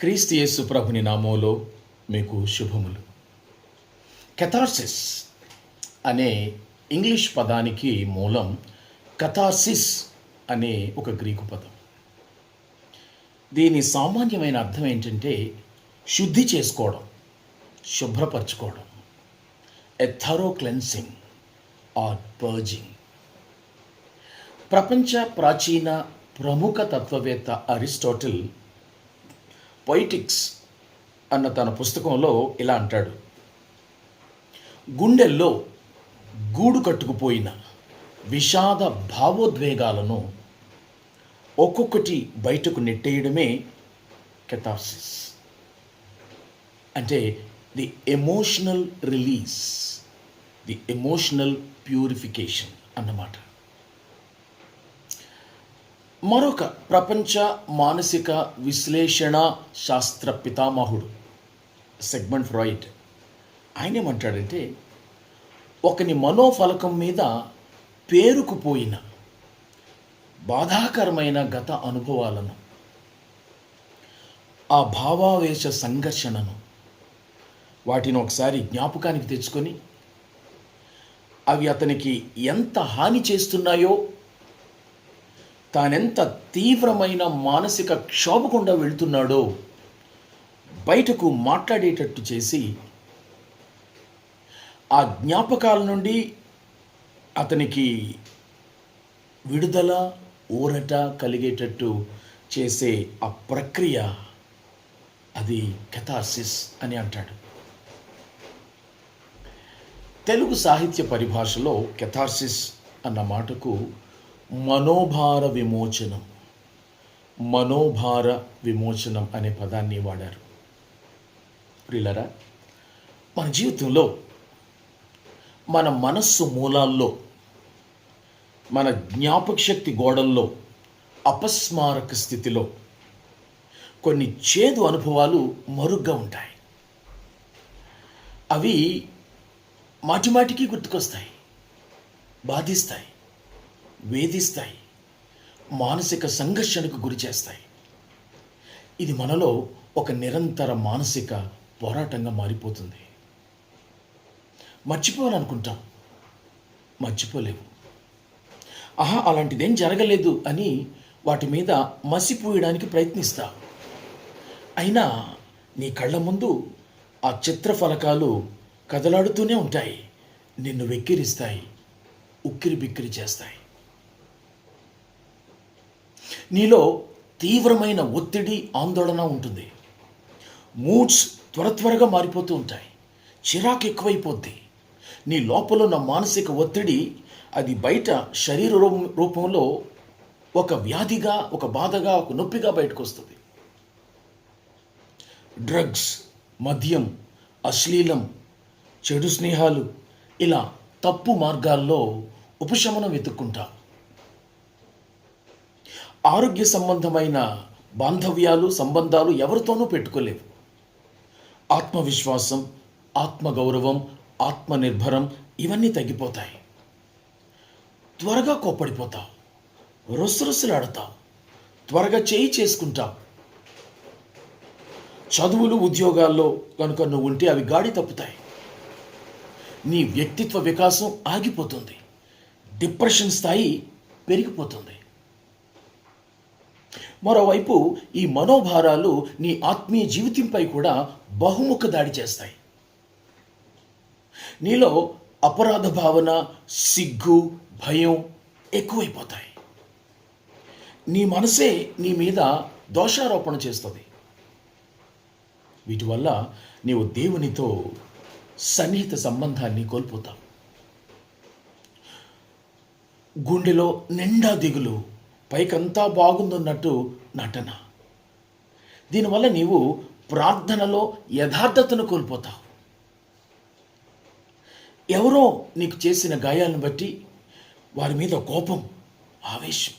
క్రీస్తు యేసు ప్రభుని నామంలో మీకు శుభములు. కెథార్సిస్ అనే ఇంగ్లీష్ పదానికి మూలం కథార్సిస్ అనే ఒక గ్రీకు పదం. దీని సామాన్యమైన అర్థం ఏంటంటే శుద్ధి చేసుకోవడం శుభ్రపరచుకోవడం a thorough cleansing or purging. ప్రపంచ ప్రాచీన ప్రముఖ తత్వవేత్త అరిస్టాటిల్ పొయిటిక్స్ అన్న తన పుస్తకంలో ఇలా అంటాడు. గుండెల్లో గూడు కట్టుకుపోయిన విషాద భావోద్వేగాలను ఒక్కొక్కటి బయటకు నెట్టేయడమే కెథార్సిస్ అంటే the emotional release the emotional purification అన్నమాట. మరొక ప్రపంచ మానసిక విశ్లేషణ శాస్త్ర పితామహుడు సెగ్మెంట్ ఫ్రాయిడ్. ఆయన ఏమంటాడంటే ఒకని మనోఫలకం మీద పేరుకుపోయిన బాధాకరమైన గత అనుభవాలను ఆ భావావేశ సంఘర్షణను వాటిని ఒకసారి జ్ఞాపకానికి తెచ్చుకొని అవి అతనికి ఎంత హాని చేస్తున్నాయో తానెంత తీవ్రమైన మానసిక క్షోభకుండా వెళ్తున్నాడో బయటకు మాట్లాడేటట్టు చేసి ఆ జ్ఞాపకాల నుండి అతనికి విడుదల ఊరట కలిగేటట్టు చేసే ఆ ప్రక్రియ అది కెథార్సిస్ అని అంటాడు. తెలుగు సాహిత్య పరిభాషలో కెథార్సిస్ అన్న మాటకు మనోభార విమోచనం మనోభార విమోచనం అనే పదాన్ని వాడారు. ప్రిలరా మన జీవితంలో మన మనస్సు మూలాల్లో మన జ్ఞాపక శక్తి గోడల్లో అపస్మారక స్థితిలో కొన్ని చేదు అనుభవాలు మరుగ్గా ఉంటాయి. అవి మాటిమాటికి గుర్తుకొస్తాయి బాధిస్తాయి. వేధిస్తాయి. మానసిక సంఘర్షణకు గురి చేస్తాయి. ఇది మనలో ఒక నిరంతర మానసిక పోరాటంగా మారిపోతుంది. మర్చిపోవాలనుకుంటాం. మర్చిపోలేము. ఆహా అలాంటిదేం జరగలేదు అని వాటి మీద మసిపోయడానికి ప్రయత్నిస్తా. అయినా నీ కళ్ళ ముందు ఆ చిత్రఫలకాలు కదలాడుతూనే ఉంటాయి. నిన్ను వెక్కిరిస్తాయి. ఉక్కిరి బిక్కిరి చేస్తాయి. నీలో తీవ్రమైన ఒత్తిడి ఆందోళన ఉంటుంది. మూడ్స్ త్వర త్వరగా మారిపోతూ ఉంటాయి. చిరాకు ఎక్కువైపోద్ది. నీ లోపల ఉన్న మానసిక ఒత్తిడి అది బయట శరీర రూపం రూపంలో ఒక వ్యాధిగా ఒక బాధగా ఒక నొప్పిగా బయటకు వస్తుంది డ్రగ్స్ మద్యం అశ్లీలం చెడు స్నేహాలు ఇలా తప్పు మార్గాల్లో ఉపశమనం వెతుక్కుంటాం ఆరోగ్య సంబంధమైన బాంధవ్యాలు సంబంధాలు ఎవరితోనూ పెట్టుకోలేవు. ఆత్మవిశ్వాసం ఆత్మగౌరవం ఆత్మనిర్భరం ఇవన్నీ తగ్గిపోతాయి. త్వరగా కోప్పడిపోతావు. రొసరొసలాడతావు. త్వరగా చేయి చేసుకుంటావు. చదువులు ఉద్యోగాల్లో కనుక నువ్వు ఉంటే అవి గాడి తప్పుతాయి. నీ వ్యక్తిత్వ వికాసం ఆగిపోతుంది. డిప్రెషన్ స్థాయి పెరిగిపోతుంది. మరోవైపు ఈ మనోభారాలు నీ ఆత్మీయ జీవితంపై కూడా బహుముఖ దాడి చేస్తాయి. నీలో అపరాధ భావన సిగ్గు భయం ఎక్కువైపోతాయి. నీ మనసే నీ మీద దోషారోపణ చేస్తుంది. వీటి వల్ల నీవు దేవునితో సన్నిహిత సంబంధాన్ని కోల్పోతావు. గుండెలో నిండా దిగులు పైకంతా బాగుందన్నట్టు నటన. దీనివల్ల నీవు ప్రార్థనలో యథార్థతను కోల్పోతావు. ఎవరో నీకు చేసిన గాయాలను బట్టి వారి మీద కోపం ఆవేశం.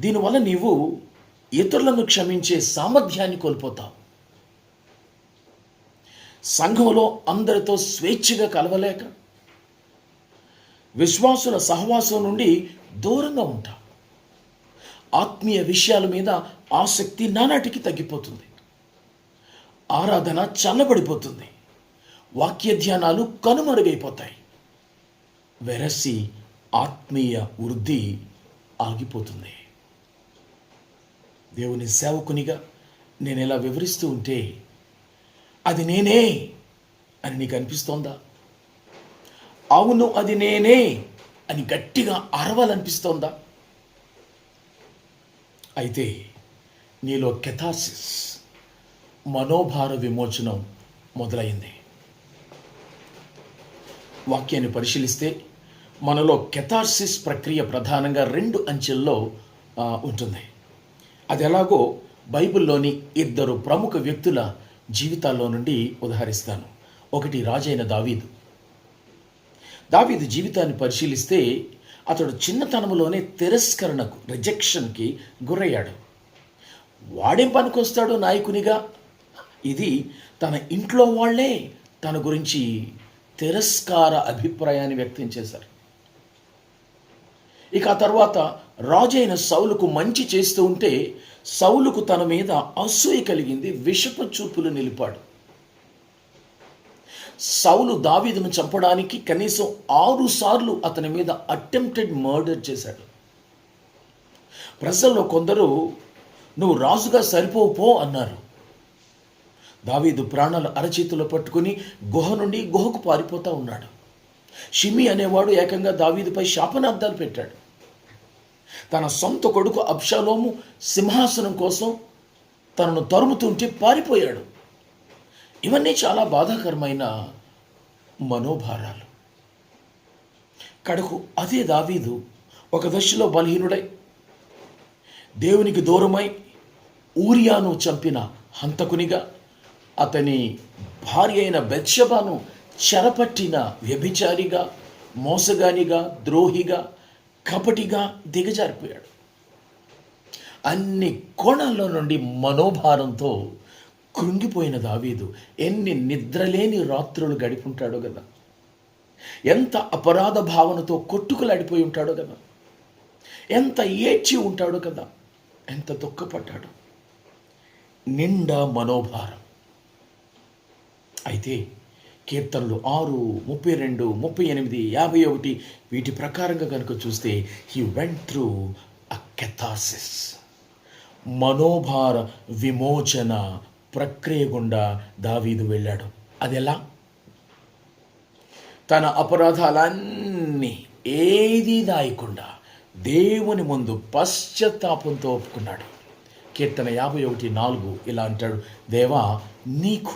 దీనివల్ల నీవు ఇతరులను క్షమించే సామర్థ్యాన్ని కోల్పోతావు. సంఘంలో అందరితో స్వేచ్ఛగా కలవలేక విశ్వాసుల సహవాసం నుండి దూరంగా ఉంటావు. ఆత్మీయ విషయాల మీద ఆసక్తి నానాటికి తగ్గిపోతుంది. ఆరాధన చల్లబడిపోతుంది. వాక్య ధ్యానాలు కనుమరుగైపోతాయి. వెరసి ఆత్మీయ వృద్ధి ఆగిపోతుంది. దేవుని సేవకునిగా నేను ఇలా వివరిస్తూ ఉంటే అది నేనే అని నీకు అనిపిస్తోందా? అవును అది నేనే అని గట్టిగా అరవాలనిపిస్తోందా? అయితే నీలో కెథాసిస్ మనోభార విమోచనం మొదలైంది. వాక్యాన్ని పరిశీలిస్తే మనలో కెథార్సిస్ ప్రక్రియ ప్రధానంగా రెండు అంచెల్లో ఉంటుంది. అది ఎలాగో బైబిల్లోని ఇద్దరు ప్రముఖ వ్యక్తుల జీవితాల్లో నుండి ఉదహరిస్తాను. ఒకటి రాజైన దావీదు. దావీదు జీవితాన్ని పరిశీలిస్తే అతడు చిన్నతనంలోనే తిరస్కరణకు రిజెక్షన్కి గురయ్యాడు. వాడేం పనికొస్తాడు నాయకునిగా? ఇది తన ఇంట్లో వాళ్ళే తన గురించి తిరస్కార అభిప్రాయాన్ని వ్యక్తం చేశారు. ఇక ఆ తర్వాత రాజైన సౌలుకు మంచి చేస్తూ ఉంటే సౌలుకు తన మీద అసూయ కలిగింది విషపు చూపులు నిలిపాడు. సౌలు దావీదును చంపడానికి కనీసం ఆరు సార్లు అతని మీద అటెంప్టెడ్ మర్డర్ చేశాడు. ప్రజల్లో కొందరు నువ్వు రాజుగా సరిపోవు పో అన్నారు. దావీదు ప్రాణాలు అరచేతిలో పట్టుకుని గుహ నుండి గుహకు పారిపోతా ఉన్నాడు. షిమి అనేవాడు ఏకంగా దావీదుపై శాపనార్థాలు పెట్టాడు. తన సొంత కొడుకు అబ్షాలోము సింహాసనం కోసం తనను తరుముతుంటే పారిపోయాడు. ఇవన్నీ చాలా బాధాకరమైన మనోభారాలు. కడుకు అదే దావీదు ఒక దశలో బలహీనుడై దేవునికి దూరమై ఊరియాను చంపిన హంతకునిగా అతని భార్య అయిన బెత్షబాను చెరపట్టిన వ్యభిచారిగా మోసగానిగా ద్రోహిగా కపటిగా దిగజారిపోయాడు. అన్ని కోణాల్లో నుండి మనోభారంతో కృంగిపోయిన దావీదు ఎన్ని నిద్రలేని రాత్రులు గడిపుంటాడో కదా. ఎంత అపరాధ భావనతో కొట్టుకులాడిపోయి ఉంటాడో కదా. ఎంత ఏడ్చి ఉంటాడో కదా. ఎంత దుఃఖపడ్డాడు. నిండా మనోభారం. అయితే కీర్తనలు ఆరు ముప్పై రెండు ముప్పై ఎనిమిది యాభై ఒకటి వీటి ప్రకారంగా కనుక చూస్తే he went through a catharsis మనోభార విమోచన ప్రక్రియ గుండా దావీదు వెళ్ళాడు. అది ఎలా తన అపరాధాలన్నీ ఏదీ దాయకుండా దేవుని ముందు పశ్చాత్తాపంతో ఒప్పుకున్నాడు. కీర్తన యాభై ఒకటి నాలుగు ఇలా అంటాడు దేవా నీకు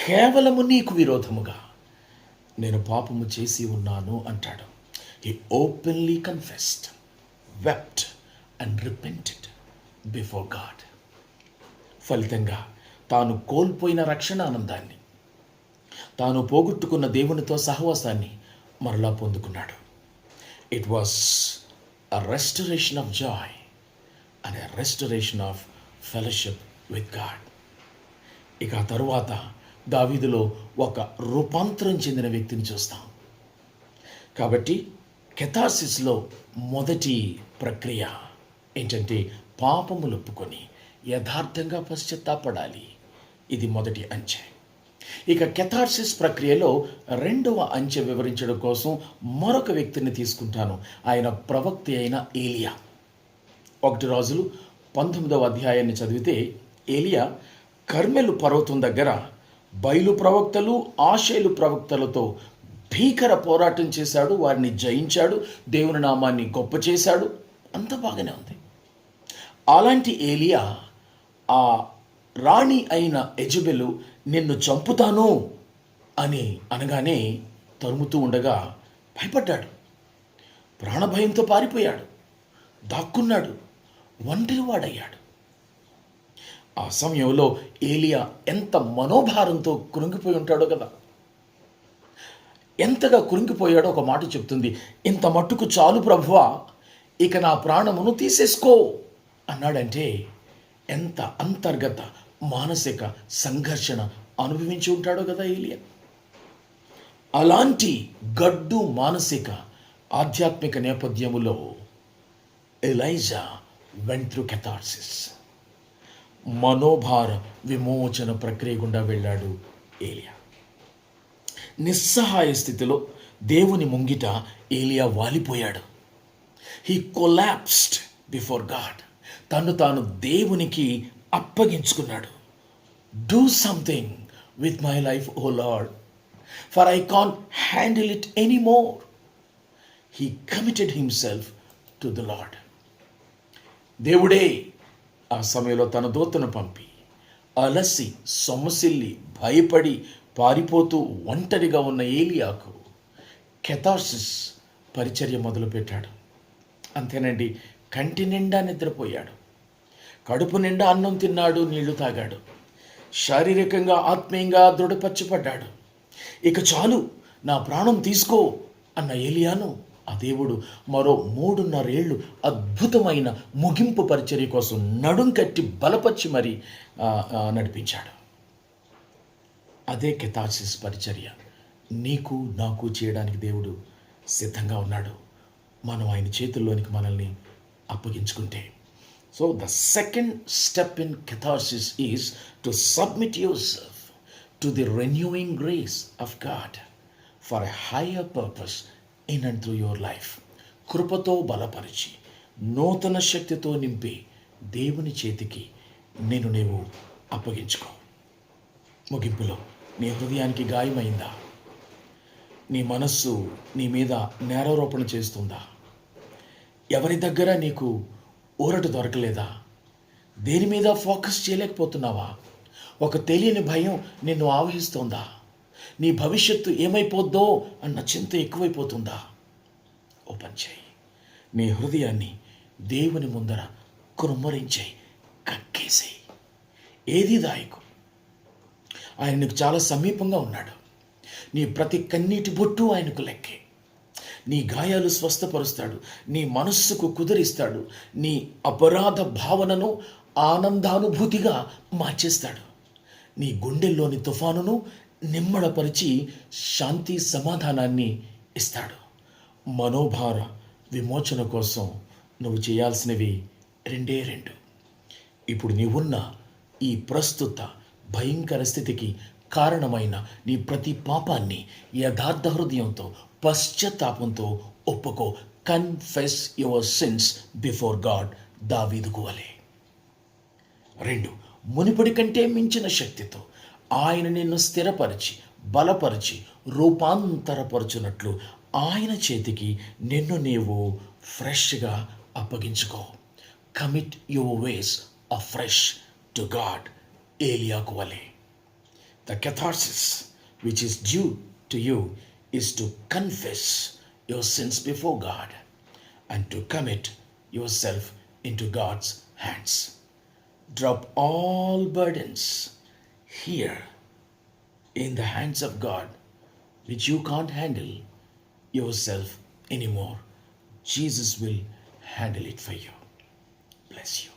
కేవలము నీకు విరోధముగా నేను పాపము చేసి ఉన్నాను అంటాడు. He openly confessed wept and repented before God ఫలితంగా తాను కోల్పోయిన రక్షణ ఆనందాన్ని తాను పోగొట్టుకున్న దేవునితో సహవాసాన్ని మరలా పొందుకున్నాడు. It was a restoration of joy and a restoration of fellowship with God ఇక ఆ తరువాత దావీదులో ఒక రూపాంతరం చెందిన వ్యక్తిని చూస్తాం. కాబట్టి కెథాసిస్లో మొదటి ప్రక్రియ ఏంటంటే పాపములు ఒప్పుకొని యథార్థంగా పశ్చాత్తాపడాలి. ఇది మొదటి అంచె ఇక కెథార్సిస్ ప్రక్రియలో రెండవ అంచె వివరించడం కోసం మరొక వ్యక్తిని తీసుకుంటాను. ఆయన ప్రవక్త అయిన ఏలియా. ఒకటి రోజులు పంతొమ్మిదవ అధ్యాయాన్ని చదివితే ఏలియా కర్మెలు పర్వతం దగ్గర బయలు ప్రవక్తలు ఆశేలు ప్రవక్తలతో భీకర పోరాటం చేశాడు వారిని జయించాడు దేవుని నామాన్ని గొప్ప చేశాడు. అంత బాగానే ఉంది. అలాంటి ఏలియా ఆ రాణి అయిన ఎజబెలు నిన్ను చంపుతాను అని అనగానే తరుముతూ ఉండగా భయపడ్డాడు. ప్రాణభయంతో పారిపోయాడు. దాక్కున్నాడు. ఒంటరివాడయ్యాడు. ఆ సమయంలో ఏలియా ఎంత మనోభారంతో కృంగిపోయి ఉంటాడో కదా. ఎంతగా కృంగిపోయాడో ఒక మాట చెప్తుంది. ఇంత మట్టుకు చాలు ప్రభువా. ఇక నా ప్రాణమును తీసేసుకో అన్నాడంటే ఎంత అంతర్గత మానసిక సంఘర్షణ అనుభవించి ఉంటాడో కదా ఏలియా? అలాంటి గడ్డు మానసిక ఆధ్యాత్మిక నేపథ్యములో ఎలైజా వెంట్రు కెథార్సిస్ మనోభార విమోచన ప్రక్రియ గుండా వెళ్ళాడు ఏలియా. నిస్సహాయ స్థితిలో దేవుని ముంగిట ఏలియా వాలిపోయాడు. హీ కొలాప్స్డ్ బిఫోర్ గాడ్ తను తాను దేవునికి అప్పగించుకున్నాడు. Do something with my life O Lord for I can handle it any more he committed himself to the Lord దేవుడే ఆ సమయంలో తన దూతను పంపి అలసి సొమ్మసిల్లి భయపడి పారిపోతూ ఒంటరిగా ఉన్న ఏలియాకు కెథార్సిస్ పరిచర్య మొదలుపెట్టాడు. అంతేనండి కంటి నిండా నిద్రపోయాడు. కడుపు నిండా అన్నం తిన్నాడు నీళ్ళు తాగాడు. శారీరకంగా ఆత్మీయంగా దృఢపరచబడ్డాడు. ఇక చాలు నా ప్రాణం తీసుకో అన్న ఏలియాను ఆ దేవుడు మరో మూడున్నరేళ్ళు అద్భుతమైన ముగింపు పరిచర్య కోసం నడుం కట్టి బలపరిచి మరి నడిపించాడు. అదే కెథాసిస్ పరిచర్య. నీకు నాకు చేయడానికి దేవుడు సిద్ధంగా ఉన్నాడు. మనం ఆయన చేతుల్లోనికి మనల్ని అప్పగించుకుంటే. So the second step in catharsis is to submit yourself to the renewing grace of God for a higher purpose in and through your life కృపతో బలపరిచి నూతన శక్తితో నింపి దేవుని చేతికి నేను నీవు అప్పగించుకో. ముగింపులో నీ హృదయానికి గాయమైందా? నీ మనస్సు నీ మీద నేరారోపణ చేస్తుందా? ఎవరి దగ్గర నీకు ఊరట దొరకలేదా? దేని మీద ఫోకస్ చేయలేకపోతున్నావా? ఒక తెలియని భయం నిన్ను ఆవహిస్తోందా? నీ భవిష్యత్తు ఏమైపోద్దో అన్న చింత ఎక్కువైపోతుందా? ఓపెన్ చేయి. నీ హృదయాన్ని దేవుని ముందర కురుమరించాయి కక్కేసేయి ఏది దాయకు? ఆయన నీకు చాలా సమీపంగా ఉన్నాడు. నీ ప్రతి కన్నీటి బొట్టు ఆయనకు లెక్కే. నీ గాయాలు స్వస్థపరుస్తాడు నీ మనస్సుకు కుదిరిస్తాడు నీ అపరాధ భావనను ఆనందానుభూతిగా మార్చేస్తాడు. నీ గుండెల్లోని తుఫానును నిమ్మడపరిచి శాంతి సమాధానాన్ని ఇస్తాడు. మనోభార విమోచన కోసం నువ్వు చేయాల్సినవి రెండే రెండు. ఇప్పుడు నీవున్న ఈ ప్రస్తుత భయంకర స్థితికి కారణమైన నీ ప్రతి పాపాన్ని యథార్థ హృదయంతో పశ్చాత్తాపంతో ఒప్పుకో. Confess your sins before God దావీదుకు వలే. రెండు. మునిపడి కంటే మించిన శక్తితో ఆయన నిన్ను స్థిరపరిచి బలపరిచి రూపాంతరపరచునట్లు ఆయన చేతికి నిన్ను నీవు ఫ్రెష్గా అప్పగించుకో. Commit your ways afresh to God ఏలియాకు వలే. The catharsis which is due to you is to confess your sins before God and to commit yourself into God's hands. Drop all burdens here in the hands of God which you can't handle yourself anymore. Jesus will handle it for you. Bless you.